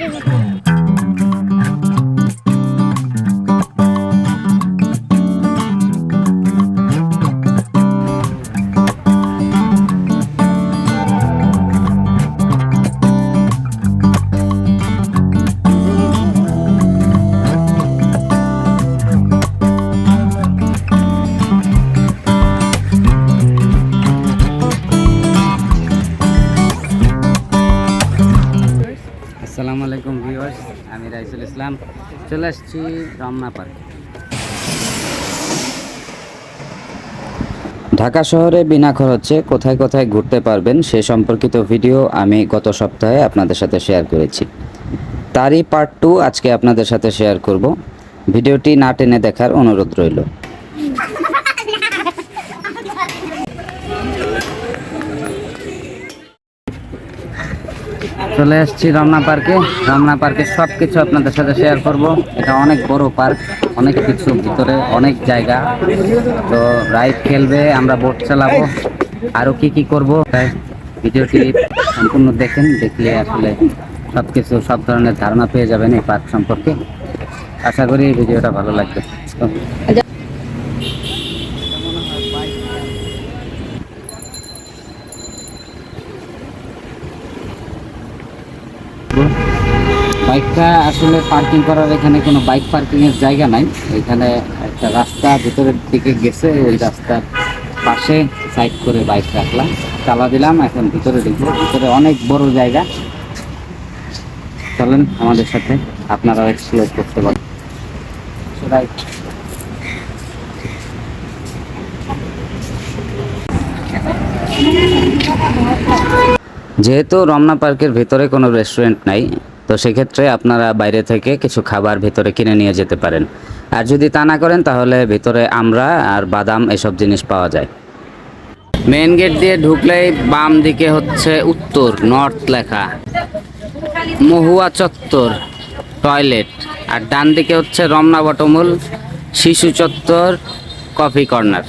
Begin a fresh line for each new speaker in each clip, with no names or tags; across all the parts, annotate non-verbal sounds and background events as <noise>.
Thank you. আসছি Ramna park. Dhaka শহরে বিনা খরচে কোথায় কোথায় ঘুরতে পারবেন সে সম্পর্কিত ভিডিও আমি গত সপ্তাহে আপনাদের সাথে শেয়ার করেছি। তারই পার্ট টু আজকে আপনাদের সাথে শেয়ার করব। ভিডিওটি না টেনে দেখার অনুরোধ রইল। চলে এসেছি রমনা পার্কে। রমনা পার্কে সব কিছু আপনাদের সাথে শেয়ার করব। এটা অনেক বড় পার্ক, অনেক কিছু, ভিতরে অনেক জায়গা। তো রাইড খেলবে, আমরা বোট চালাবো। আরও কি কি করব? ভিডিওটি সম্পূর্ণ দেখেন, দেখলে আসলে সব কিছু সব ধরনের ধারণা পেয়ে যাবেন এই পার্ক সম্পর্কে। আশা করি ভিডিওটা ভালো লাগবে। বাইকটা আসলে পার্কিং করার এখানে কোনো বাইক পার্কিং এর জায়গা নাই। এখানে একটা রাস্তা ভিতরের দিকে গেছে, ওই রাস্তার পাশে সাইড করে বাইক রাখলাম, চালা দিলাম, এখন ভিতরে ঢুকবো। ভিতরে অনেক বড় জায়গা। চলেন আমাদের সাথে, আপনারাও এক্সপ্লোর করতে পারেন। রাইট যেহেতু রমনা পার্কের ভেতরে কোনো রেস্টুরেন্ট নাই তো সেক্ষেত্রে আপনারা বাইরে থেকে কিছু খাবার ভেতরে কিনে নিয়ে যেতে পারেন। আর যদি তা না করেন তাহলে ভেতরে আমরা আর বাদাম এসব জিনিস পাওয়া যায়। মেন গেট দিয়ে ঢুকলেই বাম দিকে হচ্ছে উত্তর নর্থ লেখা। মহুয়া চত্বর টয়লেট। আর ডান দিকে হচ্ছে রমনা বটমূল শিশু চত্বর কফি কর্নার।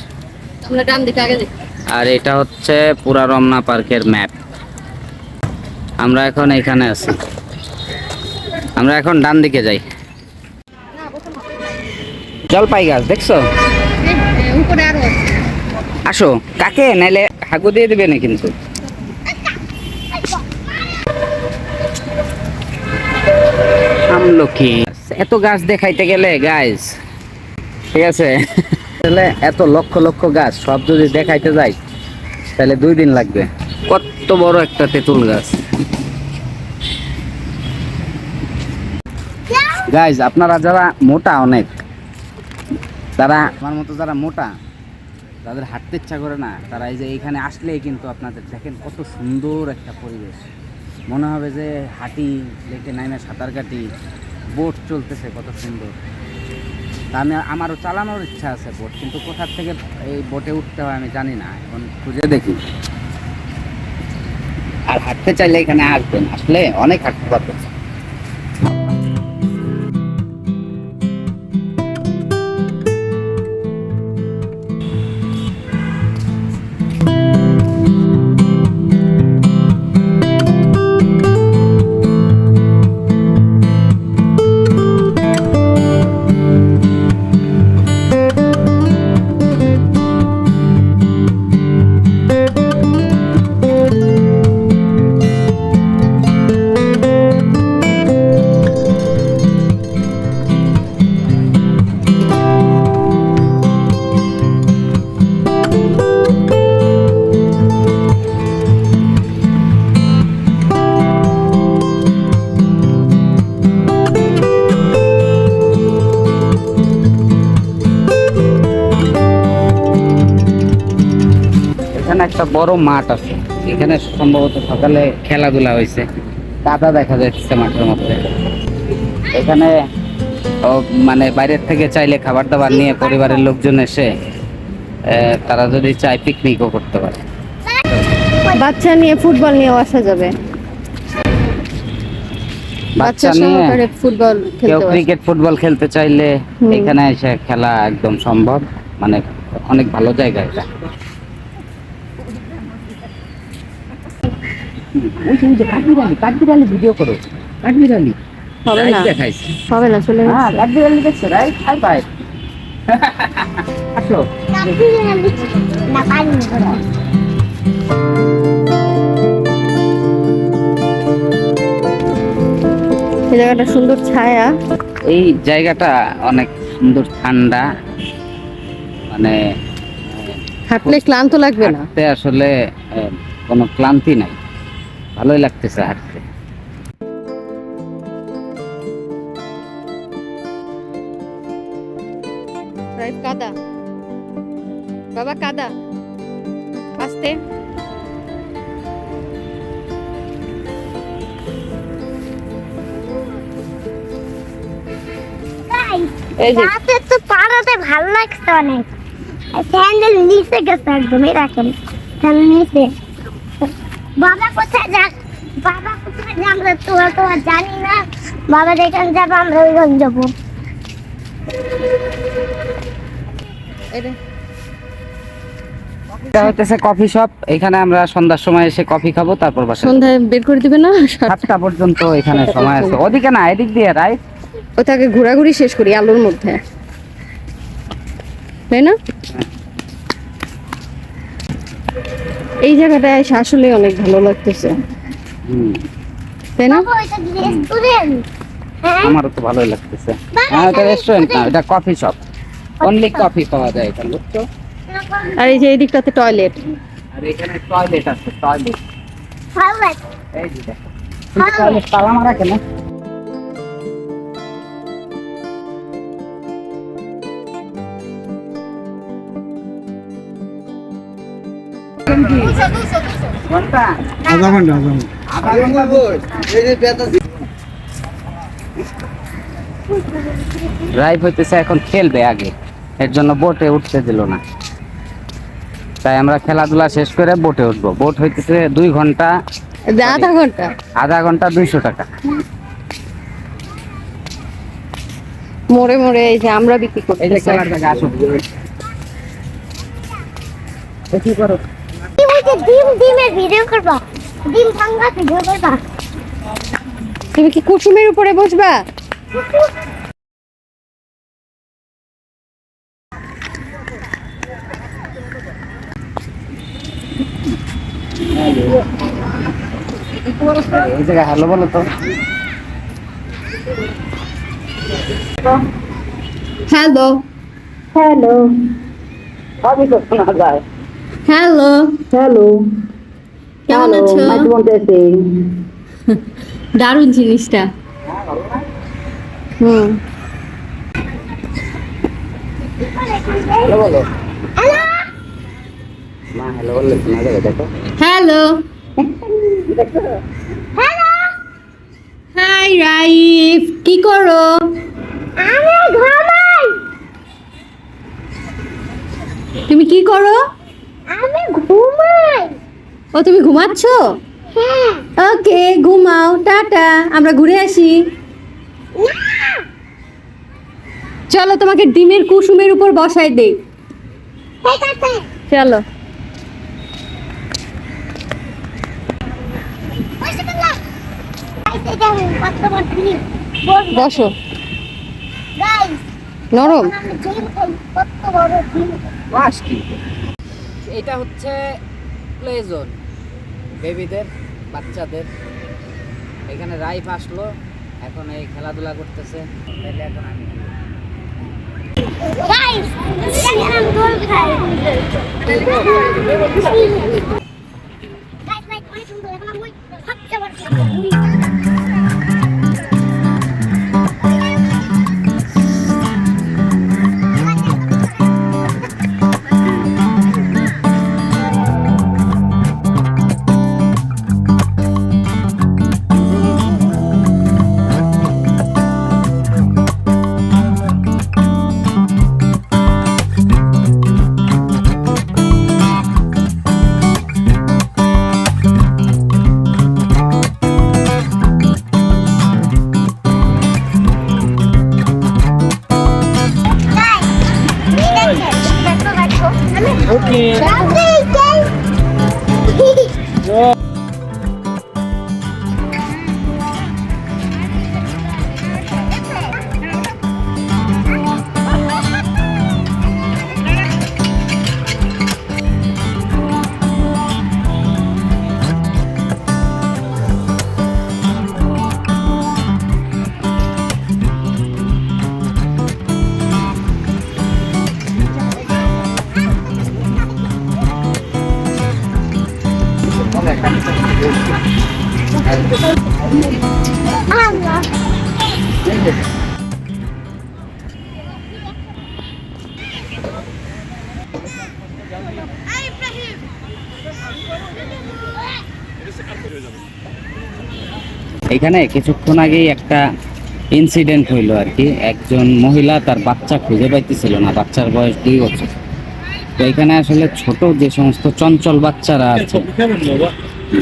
আর এটা হচ্ছে পুরা রমনা পার্কের ম্যাপ। আমরা এখন এখানে আছি। আমরা এখন ডান দিকে যাই। জলপাই গাছ, দেখছ? আসো, কাকে? নাইলে হাগু দিয়ে দিবে না কিন্তু। আমলকি। এত গাছ দেখাইতে গেলে গাইস ঠিক আছে? তাহলে এত লক্ষ লক্ষ গাছ, সব যদি দেখাইতে যাই, তাহলে দুই দিন লাগবে। কত বড় একটা তেঁতুল গাছ। গাইজ আপনারা যারা মোটা অনেক তারা আমার মতো যারা মোটা তাদের হাঁটতে ইচ্ছা করে না। তারা এই যে এইখানে আসলেই কিন্তু আপনাদের দেখেন কত সুন্দর একটা পরিবেশ। মনে হবে যে হাঁটি লেকে নাইমে সাঁতার কাটি বোট চলতেছে কত সুন্দর। তা আমি আমারও চালানোর ইচ্ছা আছে বোট কিন্তু কোথার থেকে এই বোটে উঠতে হয় আমি জানি না এখন খুঁজে দেখি। আর হাঁটতে চাইলে এখানে আসবেন আসলে অনেক হাঁটতে পারবেন। একটা বড় মাঠ আছে। এখানে সম্ভবত সকালে খেলাধুলা হয়েছে। কাদা দেখা যাচ্ছে মাঠের মধ্যে। এখানে মানে বাইরের থেকে চাইলে খাবার দাবার নিয়ে পরিবারের লোকজন এসে তারা যদি চায় পিকনিকও করতে পারে।
বাচ্চা নিয়ে ফুটবল নিয়ে আসা যাবে।
বাচ্চা নিয়ে
সহকারে ফুটবল
কেউ
খেলতে পারে
ক্রিকেট ফুটবল খেলতে চাইলে এখানে এসে খেলা একদম সম্ভব। মানে অনেক ভালো জায়গা এটা। ওই যে ওই যে কাঠবিড়ালি কাঠবিড়ালি ভিডিও করো। কাকবির আলী
হবে না।
দেখাইছে।
হবে না চলে
হ্যাঁ
গেছে
কাকবির আলী দেখছ রাইট হাই বাই আসো।
না পানি
এই জায়গাটা সুন্দর ছায়া।
এই জায়গাটা অনেক সুন্দর ঠান্ডা। মানে
হাঁটলে ক্লান্ত লাগবে না?
আসলে কোনো ক্লান্তি নাই। ভালোই লাগতেছে হাঁটতে
রাইট কাদা। বাবা কাদা। আস্তে। এই যে।
রাতে তো পাড়াতে ভালো লাগছে অনেক। স্যান্ডেল নিচে গেছে একদমই রাখেন। স্যান্ডেল নিচে। বাবা কোথায় যাক? বাবা কোথায় যাক আমরা তো তো জানি না। বাবা যেখানে যাব আমরা ওইখানে যাব।
এই
এটা হচ্ছে কফি শপ। এখানে আমরা সন্ধ্যার সময় এসে কফি খাব তারপর বাসা
সন্ধ্যায় বের করে দিবে না?
সাতটা পর্যন্ত এখানে সময় আছে। ওদিকে না এদিক দিয়ে রাইট
ওটাকে ঘোরাঘুরি শেষ করি আলোর মধ্যে। তাই না? এই জায়গাটায় এসে আসলে অনেক ভালো লাগতেছে। তাই না?
হ্যাঁ?
আমারও তো ভালোই লাগতেছে। হ্যাঁ এটা রেস্টুরেন্ট না এটা কফি শপ অনলি কফি পাওয়া যায় এখানে বুঝছ
আর এই যে এই দিকটাতে টয়লেট
আর এখানে টয়লেট আছে টয়লেট
লাগছে।
এই যে দেখো। টয়লেট তালা মারা কেন? ঘণ্টা
আধা ঘণ্টা আধা
ঘণ্টা ড্রাইভ হইতেছে এখন খেলবে আগে। এর জন্য বোটে উঠতে দিল না। তাই আমরা খেলাধুলা শেষ করে বোটে উঠবো। বোট হইতেছে দুই
ঘণ্টা আধা ঘণ্টা।
আধা ঘণ্টা দুইশো টাকা।
মোড়ে মোড়ে এই যে আমরা বিক্রি করতেছি।
খেলার জায়গা আসো। এ কি করো?
ডিম ডিমের ভিডিও করবা। ডিম ভাঙা ভিডিও করবা।
তুমি কি কুসুমের উপরে বসবা?
এই জায়গা হ্যালো বলো তো।
হ্যালো
হ্যালো
সবই তো শোনা যায়।
হ্যালো।
হ্যালো।
কেমন আছো?
বলতেছি <laughs>
দারুণ জিনিসটা। হুম।
হ্যালো বলো মা হ্যালো বললে শোনা যাবে দেখো
হ্যালো। হাই রাইফ কি করো?
আমি ঘুমাই।
তুমি কি করো?
ঘুমাই।
ও তুমি ঘুমাচ্ছ?
হ্যাঁ।
ওকে ঘুমাও টাটা আমরা ঘুরে আসি। চলো তোমাকে ডিমের কুসুমের উপর বসাই দেই। চলো।
বসো
নরম।
এটা হচ্ছে প্লে জোন বেবিদের বাচ্চাদের। এখানে রাইফ আসলো এখন এই খেলাধুলা করতেছে। তাহলে এখন আমি কি
এখানে
কিছুক্ষণ আগেই একটা ইনসিডেন্ট হইল আর কি। একজন মহিলা তার বাচ্চা খুঁজে পাইতেছিল না, বাচ্চার বয়স দুই বছর। তো এখানে আসলে ছোট যে সমস্ত চঞ্চল বাচ্চারা আছে,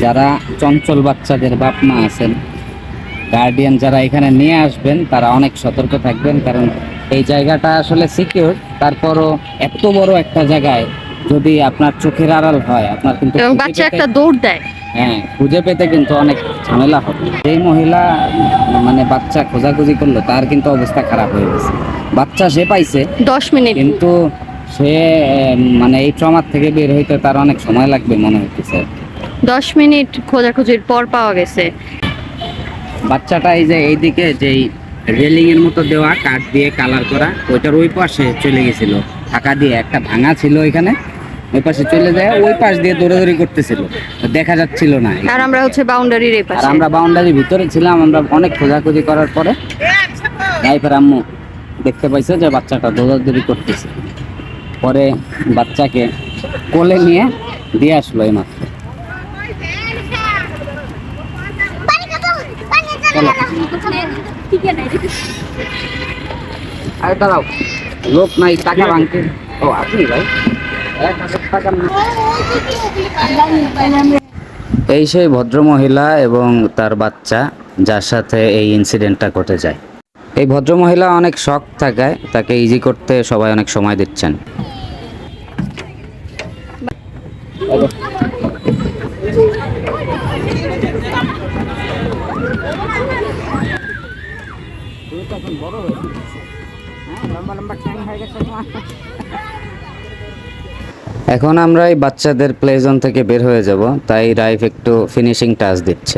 যারা চঞ্চল বাচ্চাদের বাপ মা আছেন গার্ডিয়ান যারা এখানে নিয়ে আসবেন, তারা অনেক সতর্ক থাকবেন, কারণ এই জায়গাটা আসলে সিকিউর তারপরও এত বড় একটা জায়গায় যদি আপনার চোখের আড়াল হয় আপনার কিন্তু
এবং বাচ্চা একটা দৌড় দেয়।
হ্যাঁ খুঁজে পেতে কিন্তু অনেক ঝামেলা হবে। এই মহিলা মানে বাচ্চা খোঁজাখুঁজি করল তার কিন্তু অবস্থা খারাপ হয়ে গেছে। বাচ্চা সে পাইছে
দশ মিনিট।
কিন্তু সে মানে এই ট্রমার থেকে বের হইতে তার অনেক সময় লাগবে মনে হইতেছে
দশ মিনিট খোঁজাখুঁজির পর পাওয়া গেছে।
বাচ্চাটা এই যে এইদিকে যেই রেলিং এর মতো দেওয়া কাঠ দিয়ে কালার করা ওইটার ওই পাশে চলে গেছিল। ফাঁকা দিয়ে একটা ভাঙা ছিল ওইখানে ওই পাশে চলে যায় ওই পাশ দিয়ে দৌড়াদৌড়ি করতেছিল। দেখা যাচ্ছিল না
আর আমরা হচ্ছে বাউন্ডারির এই
আর
পাশে।
আমরা বাউন্ডারির ভিতরে ছিলাম আমরা অনেক খোঁজাখুঁজি করার পরে ড্রাইভার আম্মু দেখতে পাইছে যে বাচ্চাটা দৌড়াদৌড়ি করতেছে। পরে বাচ্চাকে কোলে নিয়ে দিয়ে আসলো এই মাত্র আরে দাঁড়াও। লোক নাই, টাকা ভাঙতে। ও, আপনি ভাই? এই সেই ভদ্রমহিলা এবং তার বাচ্চা, যার সাথে এই ইনসিডেন্টটা ঘটে যায়। এই ভদ্রমহিলা অনেক শখ থাকায় তাকে ইজি করতে সবাই অনেক সময় দিচ্ছেন। এখন আমরা এই বাচ্চাদের প্লেজন থেকে বের হয়ে যাব, তাই রাইফ একটু ফিনিশিং টাচ দিচ্ছে।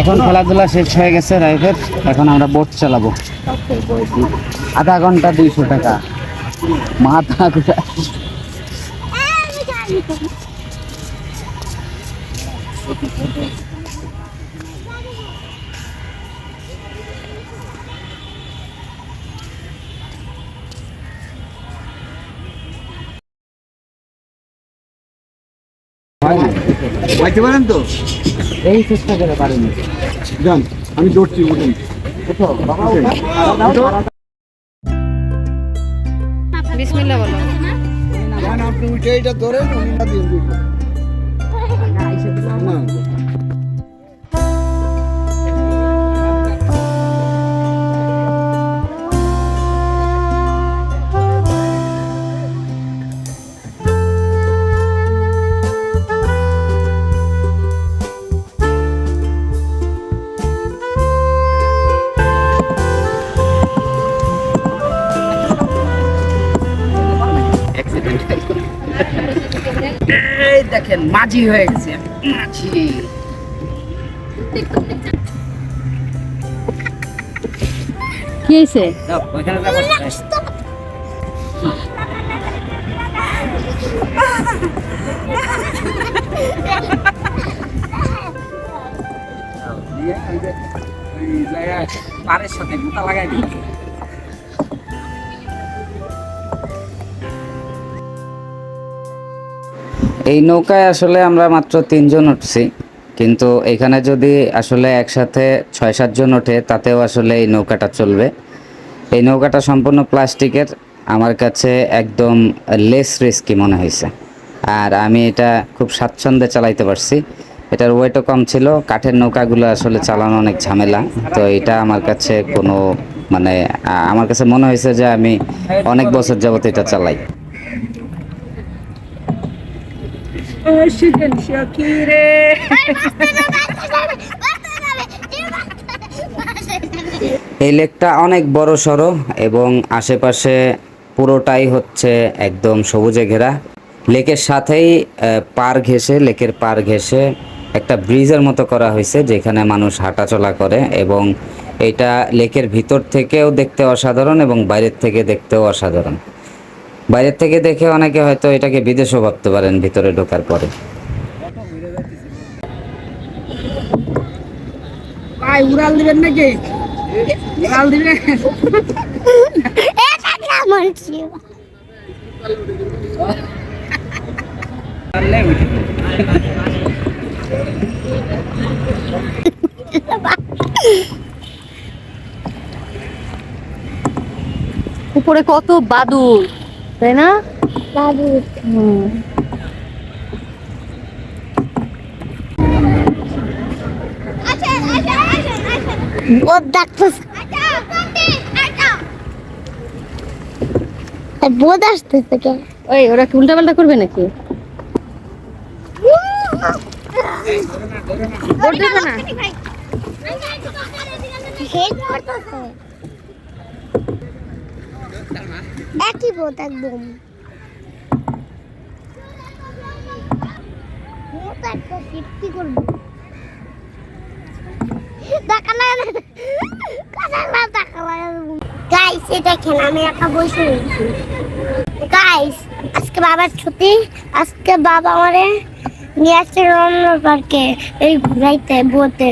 এখন খেলাধুলা শেষ হয়ে গেছে রাইফের, এখন আমরা বোট চালাবো। আধা ঘণ্টা দুইশো টাকা। মাথা
পাইতে পারেন তো?
এই চেষ্টা করে পারেনি।
যান আমি দৌড়ছি উঠুন।
বিসমিল্লাহ বলো।
আপনি উঠে এটা ধরেন না।
দেখেন মাঝি হয়ে গেছে মাঝি।
কি হয়েছে?
পাড়ের সাথে গুতা লাগাই দিই। এই নৌকায় আসলে আমরা মাত্র তিনজন উঠছি। কিন্তু এখানে যদি আসলে একসাথে ছয় সাতজন ওঠে, তাতেও আসলে এই নৌকাটা চলবে। এই নৌকাটা সম্পূর্ণ প্লাস্টিকের, আমার কাছে একদম লেস রিস্কি মনে হয়েছে। আর আমি এটা খুব স্বাচ্ছন্দ্যে চালাইতে পারছি। এটার ওয়েটও কম ছিল, কাঠের নৌকাগুলো আসলে চালানো অনেক ঝামেলা। তো এটা আমার কাছে কোনো মানে আমার কাছে মনে হয়েছে যে আমি অনেক বছর যাবত এটা চালাই। এই লেকটা অনেক বড় সড়ো এবং আশেপাশে পুরোটাই হচ্ছে একদম সবুজে ঘেরা। লেকের সাথেই পার ঘেসে লেকের পার ঘেসে একটা ব্রিজের মতো করা হয়েছে যেখানে মানুষ হাঁটাচলা করে এবং এটা লেকের ভিতর থেকেও দেখতে অসাধারণ এবং বাইরের থেকে দেখতেও অসাধারণ। বাইরের থেকে দেখে অনেকে হয়তো এটাকে বিদেশও ভাবতে পারেন ভিতরে ঢোকার পরে।
উড়াল দিবেন নাকি? উড়াল দিবেন?
উপরে কত বাদুর তাই না? হুম।
ও ডাকতেছে বোধ আসতেছে কে?
ওই ওরা কি উল্টা পাল্টা করবে নাকি? না।
একই বোধ একদম। একটা সেফটি করব। গাইস এটা খেলা আমি একা বসে রয়েছি গাইস আজকে বাবার ছুটি। আজকে বাবা আমারে নিয়ে আসছে রমনা পার্কে এই ঘুরাইতে বোতে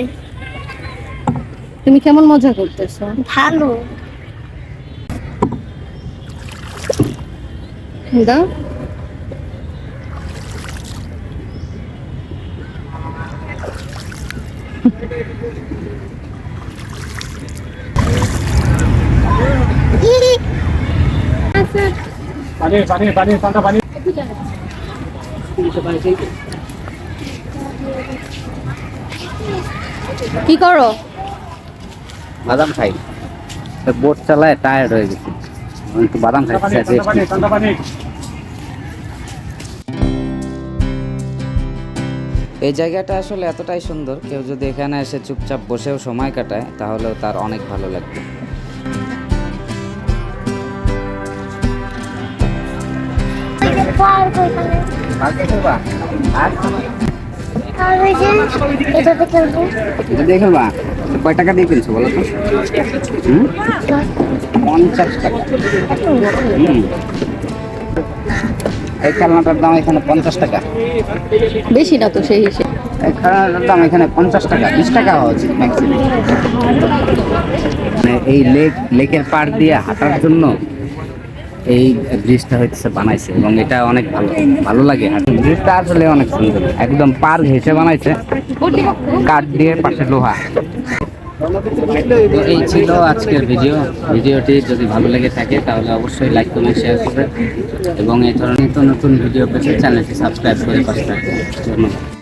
তুমি কেমন মজা করতেছো?
ভালো।
দাও কি করো
বাদাম খাই বোট চালায় টায়ার্ড হয়ে গেছি একটু বাদাম এই জায়গাটা আসলে এতটাই সুন্দর কেউ যদি এখানে এসে চুপচাপ বসেও সময় কাটায় তাহলেও তার অনেক ভালো লাগবে।
পার্ক আর?
কয় টাকা দিয়ে কিনছো বলো তো? পঞ্চাশ টাকা। এই খেলনাটার দাম এখানে পঞ্চাশ টাকা।
বেশি না তো সেই হিসেবে।
এই খেলনাটার দাম এখানে পঞ্চাশ টাকা বিশ টাকা হওয়া উচিত ম্যাক্সিমাম মানে এই লেক লেকের পাড় দিয়ে হাঁটার জন্য এই ব্রিজটা হচ্ছে বানাইছে এবং এটা অনেক ভালো ভালো লাগে ব্রিজটা আসলে অনেক সুন্দর, একদম পার ঘেসে বানাইছে। কাঠ দিয়ে পাশে লোহা। এই ছিল আজকের ভিডিও। ভিডিওটি যদি ভালো লেগে থাকে, তাহলে অবশ্যই লাইক, কমেন্ট শেয়ার করবেন। এবং এই ধরনের নিত্য নতুন ভিডিও পেতে চ্যানেলটি সাবস্ক্রাইব করে পাশে ধন্যবাদ।